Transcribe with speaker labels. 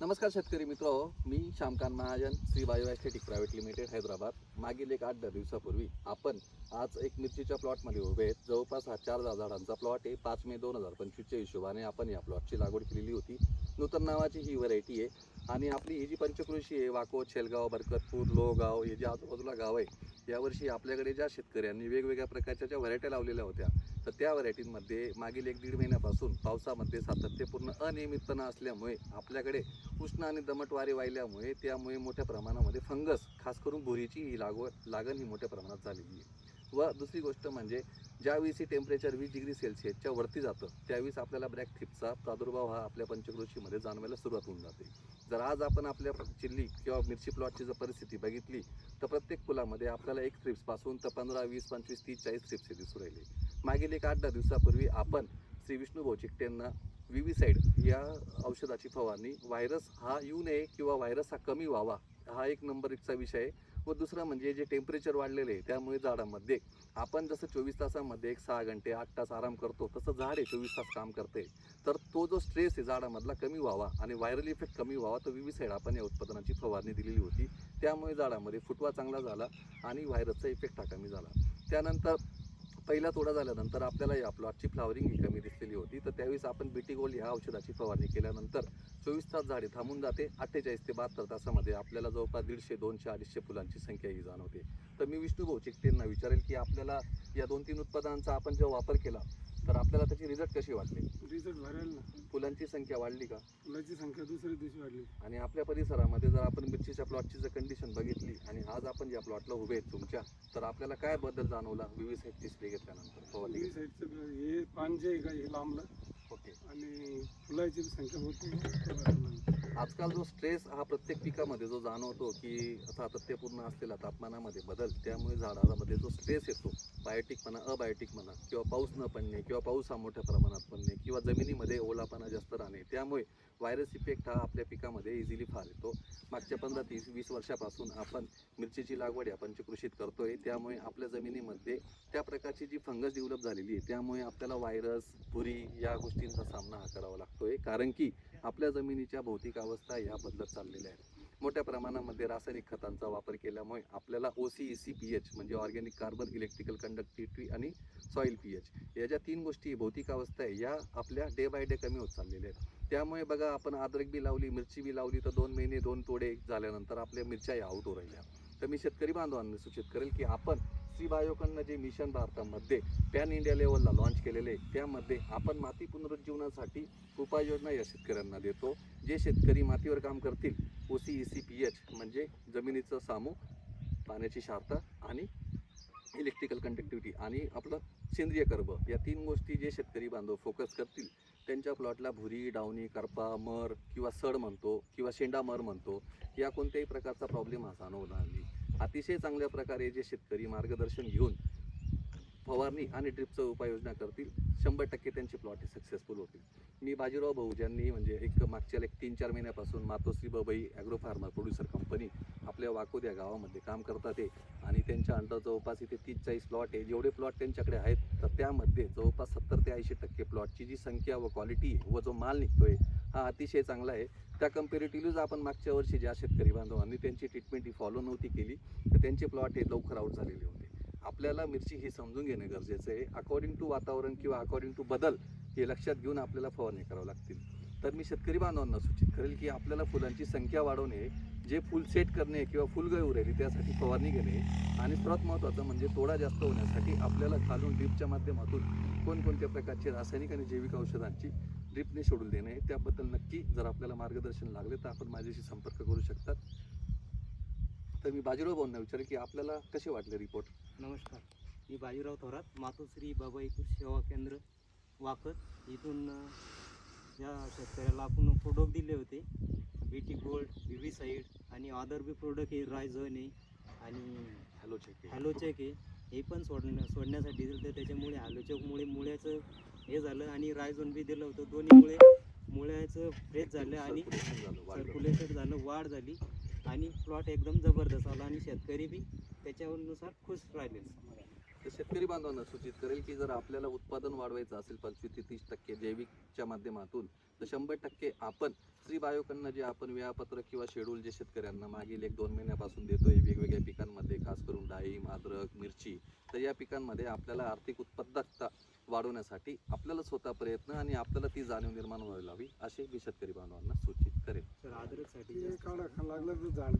Speaker 1: नमस्कार शेतकरी मित्र मी Shyamkant Mahajan Shri bio aesthetic private limited Hyderabad. मागील एक आठ दहा दिवसापूर्वी आपण आज एक मिरचीच्या प्लॉटमध्ये उभे आहेत. जवळपास हा चार दहा झाडांचा प्लॉट आहे. पाच मे दोन हजार पंचवीसच्या हिशोबाने आपण या प्लॉटची लागवड केलेली होती. नूतन नावाची ही व्हरायटी आहे. आणि आपली ही जी पंचकृषी आहे वाको शेलगाव बरकतपूर लोहगाव हे जे आजूबाजूला गाव आहे यावर्षी आपल्याकडे ज्या शेतकऱ्यांनी वेगवेगळ्या प्रकारच्या ज्या व्हरायट्या लावलेल्या होत्या तर त्या व्हरायटींमध्ये मागील एक दीड महिन्यापासून पावसामध्ये सातत्यपूर्ण अनियमितपणा असल्यामुळे आपल्याकडे उष्ण आणि दमट वारे वाहिल्यामुळे त्यामुळे मोठ्या प्रमाणामध्ये फंगस खास करून भुरीची ही लागवड लागण ही मोठ्या प्रमाणात झालेली आहे. व दुसरी गोष्ट म्हणजे ज्यावेळेस टेम्परेचर वीस डिग्री सेल्सिअसच्या वरती जातं त्यावेळेस आपल्याला ब्लॅक थिपचा प्रादुर्भाव हा आपल्या पंचकृषीमध्ये जाणवायला सुरुवात होऊन जाते. जर आज आपण आपल्या चिल्ली किंवा मिरची प्लॉटची जर परिस्थिती बघितली तर प्रत्येक फुलामध्ये आपल्याला एक थ्रिप्सपासून तर पंधरा वीस पंचवीस तीस चाळीस थ्रिप्स हे दिसू राहिले. मागील एक आठ दहा दिवसापूर्वी आपण श्री विष्णू भाऊ चिकटेंना विविसाईड या औषधाची फवारणी व्हायरस हा येऊ नये किंवा व्हायरस हा कमी व्हावा हा एक नंबर एकचा विषय आहे. व दुसरं म्हणजे जे टेम्परेचर वाढलेले आहे त्यामुळे झाडामध्ये आपण जसं चोवीस तासामध्ये एक सहा घंटे आठ तास आराम करतो तसं झाड आहे चोवीस तास काम करते. तर तो जो स्ट्रेस आहे झाडामधला कमी व्हावा आणि व्हायरल इफेक्ट कमी व्हावा तर विविसाईड आपण या उत्पादनाची फवारणी दिलेली होती. त्यामुळे झाडामध्ये फुटवा चांगला झाला आणि व्हायरसचा इफेक्ट हा कमी झाला. त्यानंतर पहिला तोडा झाल्यानंतर आपल्याला या प्लॉटची फ्लावरिंग ही कमी दिसलेली होती. तर त्यावेळेस आपण बीटी गोल्ड ह्या औषधाची फवारणी केल्यानंतर चोवीस तास झाडे थांबून जाते. अठ्ठेचाळीस ते बहात्तर तासामध्ये आपल्याला जवळपास दीडशे दोनशे अडीचशे फुलांची संख्या ही जाणवते. तर मी विष्णू भाऊ चिकटेंना विचारेल की आपल्याला या दोन तीन उत्पादनांचा आपण जेव्हा वापर केला तर आपल्याला त्याची रिझल्ट कशी वाटले?
Speaker 2: रिझल्ट भरायला ना.
Speaker 1: फुलांची संख्या वाढली का?
Speaker 2: फुलाची संख्या दुसऱ्या दिवशी वाढली.
Speaker 1: आणि आपल्या परिसरामध्ये जर आपण मिरचीच्या प्लॉटची जर कंडिशन बघितली आज आपण ज्या प्लॉटला उभे आहेत तुमच्या. तर आपल्याला काय बदल जाणवला? विविध साईडची स्प्रे घेतल्यानंतर. फवारणी
Speaker 2: ही साईडचं हे पान जे आहे का? हे लांबलं.
Speaker 1: ओके.
Speaker 2: आणि फुलाची संख्या होती
Speaker 1: आजकाल जो स्ट्रेस हा प्रत्येक पिकामध्ये जो जाणवतो की सातत्यपूर्ण असलेला तापमानामध्ये बदल त्यामुळे झाडामध्ये जो स्ट्रेस येतो बायोटिक म्हणा अबायोटिक म्हणा किंवा पाऊस न पडणे किंवा पाऊस हा मोठ्या प्रमाणात पडणे किंवा जमिनीमध्ये ओलापणा जास्त राहणे त्यामुळे व्हायरस इफेक्ट हा आपल्या पिकामध्ये इझिली फार येतो. मागच्या पंधरा तीस वीस वर्षापासून आपण मिरचीची लागवड या पंचकृषीत करतोय त्यामुळे आपल्या जमिनीमध्ये त्या प्रकारची जी फंगस डेव्हलप झालेली आहे त्यामुळे आपल्याला व्हायरस भुरी या गोष्टींचा सामना हा करावा लागतोय. कारण की आपल्या जमिनीच्या भौतिक अवस्था ह्या बदलत चाललेल्या आहेत. मोठ्या प्रमाणामध्ये रासायनिक खतांचा वापर केल्यामुळे आपल्याला O C E C P H म्हणजे ऑर्गॅनिक कार्बन इलेक्ट्रिकल कंडक्टिव्हिटी आणि सॉईल पी एच या ज्या तीन गोष्टी भौतिक अवस्था आहे या आपल्या डे बाय डे कमी होत चाललेल्या आहेत. त्यामुळे बघा आपण अद्रक बी लावली मिरची बी लावली तर दोन महिने दोन तोडे झाल्यानंतर आपल्या मिरच्या या आउट हो राहिल्या. तर मी शेतकरी बांधवांना सूचित करेल की आपण श्री बायोकडनं जे मिशन भारतामध्ये पॅन इंडिया लेवलला लॉन्च केलेले आहे त्यामध्ये आपण माती पुनरुज्जीवनासाठी उपाययोजना या शेतकऱ्यांना देतो. जे शेतकरी मातीवर काम करतील O C E C P H म्हणजे जमिनीचं सामू पाण्याची शारता आणि इलेक्ट्रिकल कंडक्टिव्हिटी आणि आपलं सेंद्रिय कर्ब. या तीन गोष्टी जे शेतकरी बांधव फोकस करतील त्यांच्या प्लॉटला भुरी डावणी करपा मर किंवा सड म्हणतो किंवा शेंडा मर म्हणतो या कोणत्याही प्रकारचा प्रॉब्लेम हा होणार नाही. अतिशय चांगल्या प्रकारे जे शेतकरी मार्गदर्शन घेऊन फवारणी आणि ड्रिपचं उपाययोजना करतील शंभर टक्के त्यांचे प्लॉट हे सक्सेसफुल होतील. मी बाजीराव भाऊ ज्यांनी म्हणजे एक मागच्या एक तीन चार महिन्यापासून Matoshri Babai agro pharma producer company आपल्या वाकोद या गावामध्ये काम करतात आहे आणि त्यांच्या अंडर जवळपास इथे तीस चाळीस प्लॉट आहे जेवढे प्लॉट त्यांच्याकडे आहेत तर त्यामध्ये जवळपास सत्तर ते ऐंशी टक्के प्लॉटची जी संख्या व क्वालिटी व जो माल निघतोय हा अतिशय चांगला आहे. त्या कम्पेरेटिव्हली जर आपण मागच्या वर्षी ज्या शेतकरी बांधवांनी त्यांची ट्रीटमेंट ही फॉलो नव्हती केली तर त्यांचे प्लॉट हे लवकर आऊट झालेले होते. आपल्याला मिरची ही समजून घेणं गरजेचं आहे. अकॉर्डिंग टू वातावरण किंवा अकॉर्डिंग टू बदल हे लक्षात घेऊन आपल्याला फवारणी करावं लागतील. तर मी शेतकरी बांधवांना सूचित करेल की आपल्याला फुलांची संख्या वाढवणे जे फुल सेट करणे किंवा फुलगळ उरायली त्यासाठी फवारणी घेणे आणि सर्वात महत्त्वाचं म्हणजे तोडा जास्त होण्यासाठी आपल्याला खालून ड्रीपच्या माध्यमातून कोणकोणत्या प्रकारचे रासायनिक आणि जैविक औषधांची ड्रिपने शेड्यूल देणे त्याबद्दल नक्की जर आपल्याला मार्गदर्शन लागले तर आपण माझ्याशी संपर्क करू शकतात. तर मी बाजीराव भाऊंना विचारेल की आपल्याला कसे वाटले रिपोर्ट
Speaker 3: नमस्कार. मी बाजीराव थोरात मातोश्री बाबाई कृषी सेवा केंद्र वाकत. इथून या शेतकऱ्याला आपण प्रोडक्ट दिले होते. बीटी गोल्ड विवी साईड आणि अदर बी प्रोडक्ट हे रायझन आहे आणि
Speaker 1: हॅलो चेक
Speaker 3: हॅलोचेक आहे. हे पण सोडण्या सोडण्यासाठी दिलं होतं. त्याच्यामुळे हॅलोचेकमुळे मुळ्याचं हे झालं आणि रायझोन बी दिलं होतं. दोन्हीमुळे मुळ्याचं फ्रेश झालं आणि सर्क्युलेटेड झालं वाढ झाली. आणि प्लॉट एकदम जबरदस्त आला आणि शेतकरी बी त्याच्यानुसार खुश राहिले.
Speaker 1: तर शेतकरी बांधवांना सूचित करेल की जर आपल्याला उत्पादन वाढवायचं असेल पंचवीस ते तीस टक्के जैविकच्या माध्यमातून तर शंभर टक्के आपण श्री बायोकडनं जे आपण वेळापत्रक किंवा शेड्यूल जे शेतकऱ्यांना मागील एक दोन महिन्यापासून देतोय वेगवेगळ्या पिकांमध्ये खास करून डाळिंब अद्रक मिरची तर या पिकांमध्ये आपल्याला आर्थिक उत्पादकता वाढवण्यासाठी आपल्याला स्वतः प्रयत्न आणि आपल्याला ती जाणीव निर्माण व्हायला हवी असे मी शेतकरी बांधवांना सूचित करेल
Speaker 2: लागलं तर झाड